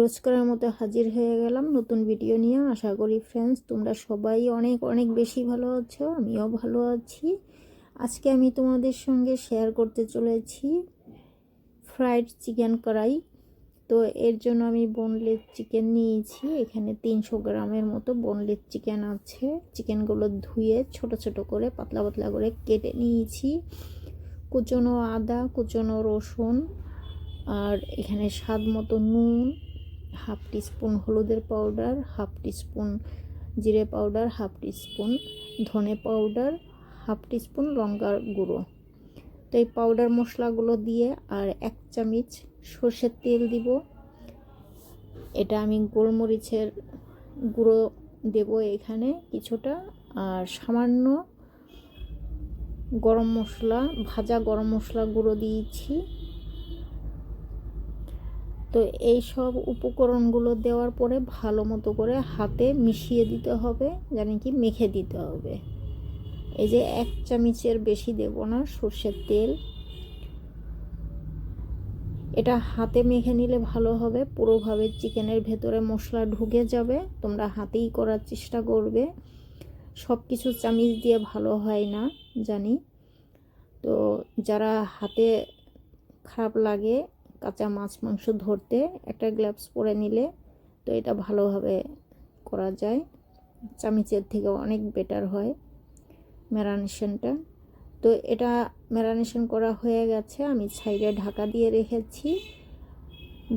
রোজকারের মতো হাজির হয়ে গেলাম। নতুন ভিডিও নিয়ে। আশা করি ফ্রেন্ডস তোমরা সবাই অনেক অনেক বেশি ভালো আছো, আমিও ভালো আছি। আজকে আমি তোমাদের সঙ্গে শেয়ার করতে চলেছি ফ্রাইড চিকেন কড়াই। তো এর জন্য আমি বোনলেস চিকেন নিয়েছি। এখানে তিনশো গ্রামের মতো বোনলেস চিকেন আছে। চিকেনগুলো ধুয়ে ছোট ছোট করে পাতলা পাতলা করে কেটে নিয়েছি। কুচনো আদা, কুচনো রসুন, আর এখানে স্বাদ মতো নুন হাফ টিস্পুন হলুদের পাউডার, হাফ টিস্পুন জিরে পাউডার, হাফ টিস্পুন ধনে পাউডার, হাফ টিস্পুন লঙ্কার গুঁড়ো। তো এই পাউডার মশলাগুলো দিয়ে আর এক চামচ সর্ষের তেল দিব। এটা আমি গোলমরিচের গুঁড়ো দেব এখানে কিছুটা। আর সামান্য গরম মশলা, ভাজা গরম মশলা গুঁড়ো দিয়েছি। তো এই সব উপকরণগুলো দেওয়ার পরে ভালো মতো করে হাতে মিশিয়ে দিতে হবে, জানি কি মেখে দিতে হবে। এই যে এক চামচের বেশি দেব না, সর্ষের তেল। এটা হাতে মেখে নিলে ভালো হবে, পুরোভাবে চিকেনের ভেতরে মশলা ঢুকে যাবে, তোমরা হাতেই করার চেষ্টা করবে। সব কিছু চামিচ দিয়ে ভালো হয় না, জানি। তো যারা হাতে খারাপ লাগে কাঁচা মাছ, মাংস ধরতে একটা গ্লাভস পরে নিলে তো এটা ভালোভাবে করা যায়। চামিচের থেকে অনেক বেটার হয় ম্যারানেশনটা। তো এটা ম্যারানেশন করা হয়ে গেছে, আমি সাইডে ঢাকা দিয়ে রেখেছি।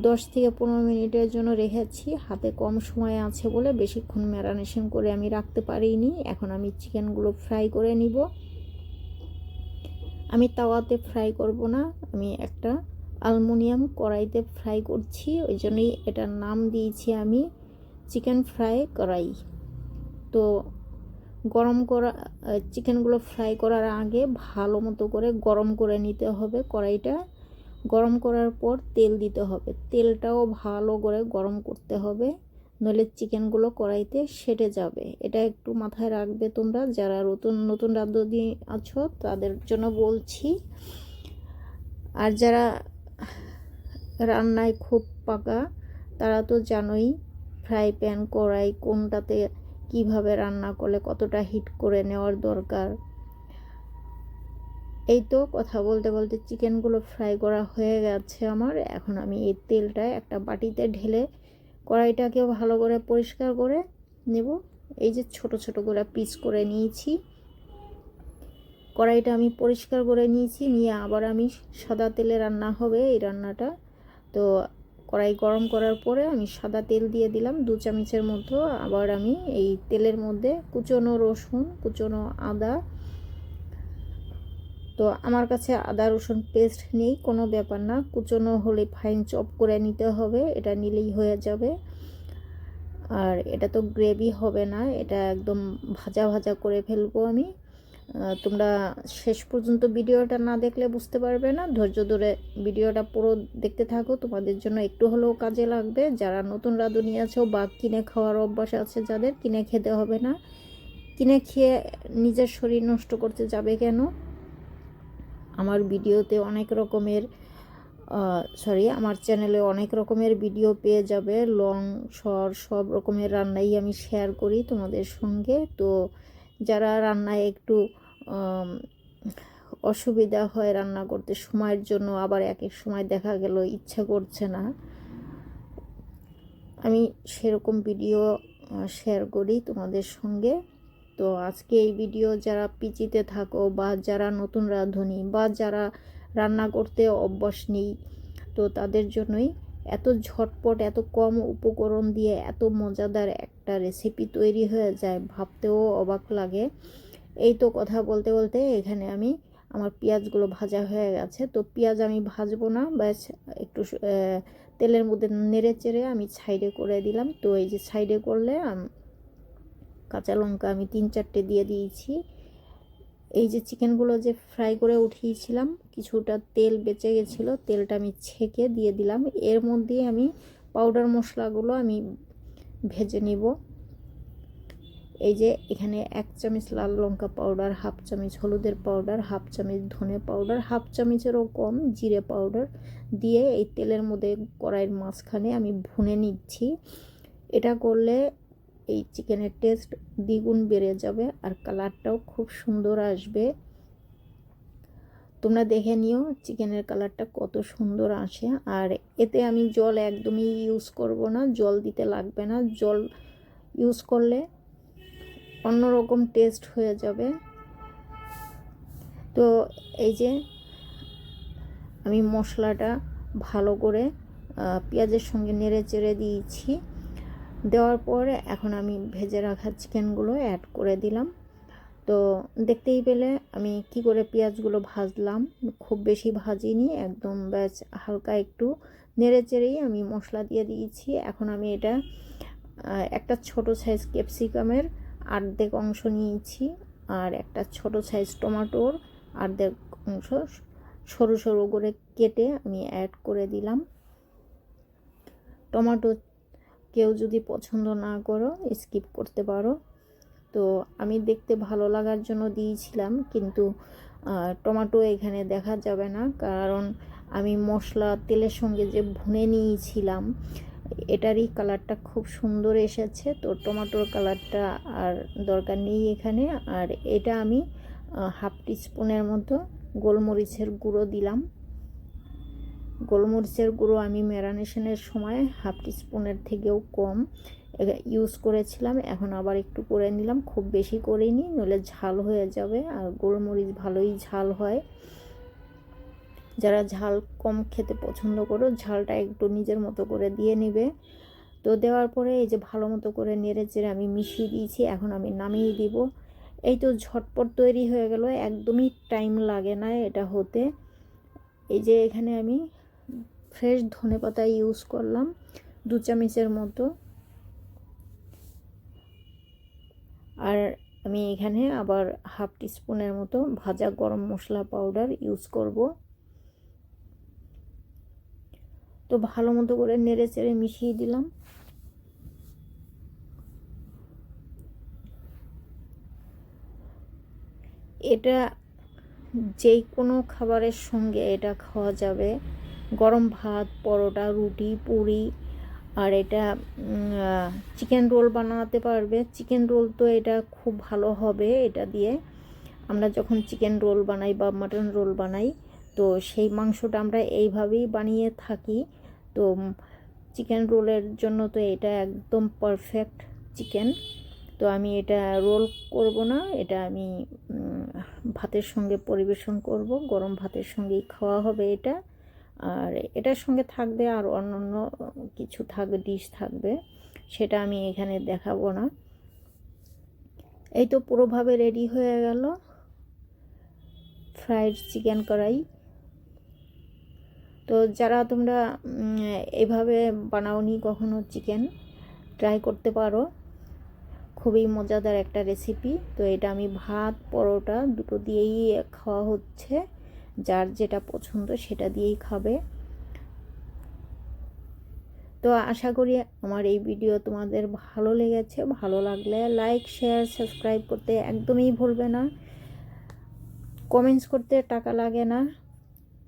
দশ থেকে পনেরো মিনিটের জন্য রেখেছি, হাতে কম সময় আছে বলে বেশিক্ষণ ম্যারানেশন করে আমি রাখতে পারিনি। এখন আমি চিকেনগুলো ফ্রাই করে নিব। আমি তাওয়াতে ফ্রাই করব না, আমি একটা অ্যালুমিনিয়াম কড়াইতে ফ্রাই করছি, ওই জন্যই এটার নাম দিয়েছি আমি চিকেন ফ্রাই কড়াই। তো গরম করা চিকেনগুলো ফ্রাই করার আগে ভালো মতো করে গরম করে নিতে হবে কড়াইটা। গরম করার পর তেল দিতে হবে। তেলটাও ভালো করে গরম করতে হবে, নইলে চিকেনগুলো কড়াইতে সেটে যাবে। এটা একটু মাথায় রাখবে তোমরা, যারা নতুন নতুন রাঁধুনি আছো তাদের জন্য বলছি। আর যারা রান্নায় খুব পাকা। তারা তো জানোই ফ্রাই প্যান, কড়াই কোনটাতে কীভাবে রান্না করলে কতটা হিট করে নেওয়ার দরকার। এই তো কথা বলতে বলতে চিকেনগুলো ফ্রাই করা হয়ে গেছে আমার। এখন আমি এই তেলটা একটা বাটিতে ঢেলে কড়াইটাকেও ভালো করে পরিষ্কার করে নেব। এই যে ছোট ছোট করে পিস করে নিয়েছি। কড়াইটা আমি পরিষ্কার করে নিয়েছি। নিয়ে আবার আমি সাদা তেলে রান্না হবে এই রান্নাটা। তো কড়াই গরম করার পরে আমি সাদা তেল দিয়ে দিলাম, দু চামচের মতো আবার আমি এই তেলের মধ্যে কুচনো রসুন, কুচনো আদা। তো আমার কাছে আদা রসুন পেস্ট নেই, কোনো ব্যাপার না। কুচনো হলে ফাইন চপ করে নিতে হবে, এটা নিলেই হয়ে যাবে। আর এটা তো গ্রেভি হবে না, এটা একদম ভাজা ভাজা করে ফেলব আমি। তোমরা শেষ পর্যন্ত ভিডিওটা না দেখলে বুঝতে পারবে না। ধৈর্য ধরে ভিডিওটা পুরো দেখতে থাকো। তোমাদের জন্য একটু হলেও কাজে লাগবে। যারা নতুন রাঁধুনি আছো বা কিনে খাওয়ার অভ্যাস আছে যাদের, কিনে খেতে হবে না। কিনে খেয়ে নিজের শরীর নষ্ট করতে যাবে কেন? আমার ভিডিওতে অনেক রকমের সরি আমার চ্যানেলে অনেক রকমের ভিডিও পেয়ে যাবে। লং, শর্ট, সব রকমের রান্নাই আমি শেয়ার করি তোমাদের সঙ্গে। তো যারা রান্নায় একটু অসুবিধা হয় রান্না করতে, সময়ের জন্য আবার এক এক সময় দেখা গেল ইচ্ছা করছে না। আমি সেরকম ভিডিও শেয়ার করি তোমাদের সঙ্গে। তো আজকে এই ভিডিও যারা পিচিতে থাকো বা যারা নতুন রাঁধুনি বা যারা রান্না করতে অভ্যাস নেই, তো তাদের জন্যই এত ঝটপট, এত কম উপকরণ দিয়ে এত মজাদার একটা রেসিপি তৈরি হয়ে যায় ভাবতেও অবাক লাগে। এই তো কথা বলতে বলতে এখানে আমি আমার পেঁয়াজগুলো ভাজা হয়ে গেছে। তো পেঁয়াজ আমি ভাজবো না, ব্যাস একটু তেলের মধ্যে নেড়ে চেড়ে আমি সাইডে করে দিলাম। তো এই যে সাইডে করলে কাঁচা লঙ্কা আমি তিন চারটে দিয়ে দিয়েছি। এই যে চিকেনগুলো যে ফ্রাই করে উঠিয়েছিলাম, কিছুটা তেল বেঁচে গেছিল, তেলটা আমি ছেঁকে দিয়ে দিলাম। এর মধ্যে আমি পাউডার মশলাগুলো আমি ভেজে নিব। এই যে এখানে এক চামচ লাল লঙ্কা পাউডার হাফ চামচ হলুদের পাউডার হাফ চামচ ধনে পাউডার হাফ চামচেরও কম জিরে পাউডার দিয়ে এই তেলের মধ্যে কড়াইয়ের মাঝখানে আমি ভুনে নিচ্ছি। এটা করলে এই চিকেনের টেস্ট দ্বিগুণ বেড়ে যাবে আর কালারটাও খুব সুন্দর আসবে। তোমরা দেখে নিও চিকেনের কালারটা কত সুন্দর আসে। আর এতে আমি জল একদমই ইউজ করব না, জল দিতে লাগবে না। জল ইউজ করলে অন্যরকম টেস্ট হয়ে যাবে। তো এই যে আমি মশলাটা ভালো করে পেঁয়াজের সঙ্গে নেড়ে চেড়ে দিয়েছি। দেওয়ার পরে এখন আমি ভেজে রাখা চিকেনগুলো অ্যাড করে দিলাম। তো দেখতেই পেলে আমি কি করে পেঁয়াজগুলো ভাজলাম, খুব বেশি ভাজিনি, একদম ব্যাস হালকা একটু নেড়ে চেড়েই আমি মশলা দিয়ে দিয়েছি। এখন আমি এটা একটা ছোট সাইজ ক্যাপসিকামের আর্ধেক অংশ নিয়েছি আর একটা ছোট সাইজ টমাটোর আর্ধেক অংশ সরু সরু করে কেটে আমি অ্যাড করে দিলাম। টমাটো কেউ যদি পছন্দ না করো স্কিপ করতে পারো। তো আমি দেখতে ভালো লাগার জন্য দিয়েছিলাম, কিন্তু টমাটো এখানে দেখা যাবে না, কারণ আমি মশলা তেলের সঙ্গে যে ভুনে নিয়েছিলাম, এটারই কালারটা খুব সুন্দর এসেছে। তো টমাটোর কালারটা আর দরকার নেই এখানে। আর এটা আমি হাফ টিস্পুনের মতো গোলমরিচের গুঁড়ো দিলাম। গোলমরিচের গুঁড়ো আমি ম্যারানেশনের সময় হাফ টিস্পুনের থেকেও কম ইউজ করেছিলাম। এখন আবার একটু করে নিলাম। খুব বেশি করে করিনি, নইলে ঝাল হয়ে যাবে আর গোলমরিচ ভালোই ঝাল হয়। যারা ঝাল কম খেতে পছন্দ করো, ঝালটা একটু নিজের মতো করে দিয়ে নেবে। তো দেওয়ার পরে এই যে ভালো মতো করে নেড়ে চেড়ে আমি মিশিয়ে দিয়েছি, এখন আমি নামিয়ে দিব। এই তো ঝটপট তৈরি হয়ে গেল, একদমই টাইম লাগে না এটা হতে। এই যে এখানে আমি ফ্রেশ ধনে পাতা ইউজ করলাম, দু চামচের মতো। আর আমি এখানে আবার হাফ টিস্পুনের মতো ভাজা গরম মশলা পাউডার ইউজ করব। তো ভালো মতো করে নেড়ে চেড়ে মিশিয়ে দিলাম। এটা যেই কোনো খাবারের সঙ্গে এটা খাওয়া যাবে। গরম ভাত, পরোটা, রুটি, পুরি, আর এটা চিকেন রোল বানাতে পারবে। চিকেন রোল তো এটা খুব ভালো হবে এটা দিয়ে। আমরা যখন চিকেন রোল বানাই বা মাটন রোল বানাই, তো সেই মাংসটা আমরা এইভাবেই বানিয়ে থাকি। তো চিকেন রোলের জন্য তো এটা একদম পারফেক্ট চিকেন তো আমি এটা রোল করব না, এটা আমি ভাতের সঙ্গে পরিবেশন করব। গরম ভাতের সঙ্গেই খাওয়া হবে এটা। আর এটার সঙ্গে থাকবে আর অন্য অন্য কিছু থাকবে ডিশ থাকবে, সেটা আমি এখানে দেখাবো না। এই তো পুরোভাবে রেডি হয়ে গেল। ফ্রাইড চিকেন কড়াই। তো যারা তোমরা এভাবে বানাওনি কখনো চিকেন ট্রাই করতে পারো। খুবই মজাদার একটা রেসিপি তো এটা আমি ভাত, পরোটা দুটো দিয়েই খাওয়া হচ্ছে। যার যেটা পছন্দ সেটা দিয়েই খাবে। তো আশা করি আমার এই ভিডিও তোমাদের ভালো লেগেছে। ভালো লাগলে লাইক শেয়ার সাবস্ক্রাইব করতে একদমই ভুলবে না। কমেন্টস করতে টাকা লাগে না।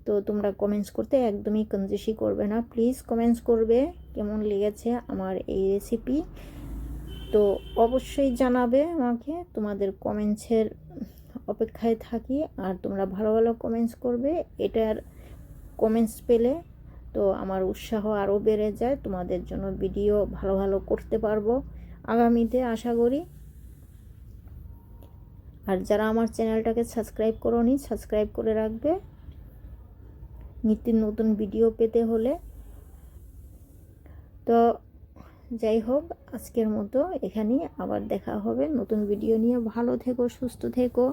তো তোমরা কমেন্টস করতে একদমই কঞ্জুসি করবে না। প্লিজ কমেন্টস করবে কেমন লেগেছে আমার এই রেসিপি তো অবশ্যই জানাবে আমাকে তোমাদের কমেন্টসের অপেক্ষায় থাকি আর তোমরা ভালো ভালো কমেন্টস করবে। এটার কমেন্টস পেলে তো আমার উৎসাহ আরও বেড়ে যায়। তোমাদের জন্য ভিডিও ভালো ভালো করতে পারব আগামীতে আশা করি। আর যারা আমার চ্যানেলটাকে সাবস্ক্রাইব করোনি সাবস্ক্রাইব করে রাখবে। নিত্য নতুন ভিডিও পেতে হলে। তো যাই হোক, আজকের মতো এখানেই আবার দেখা হবে। নতুন ভিডিও নিয়ে ভালো থেকো, সুস্থ থেকো।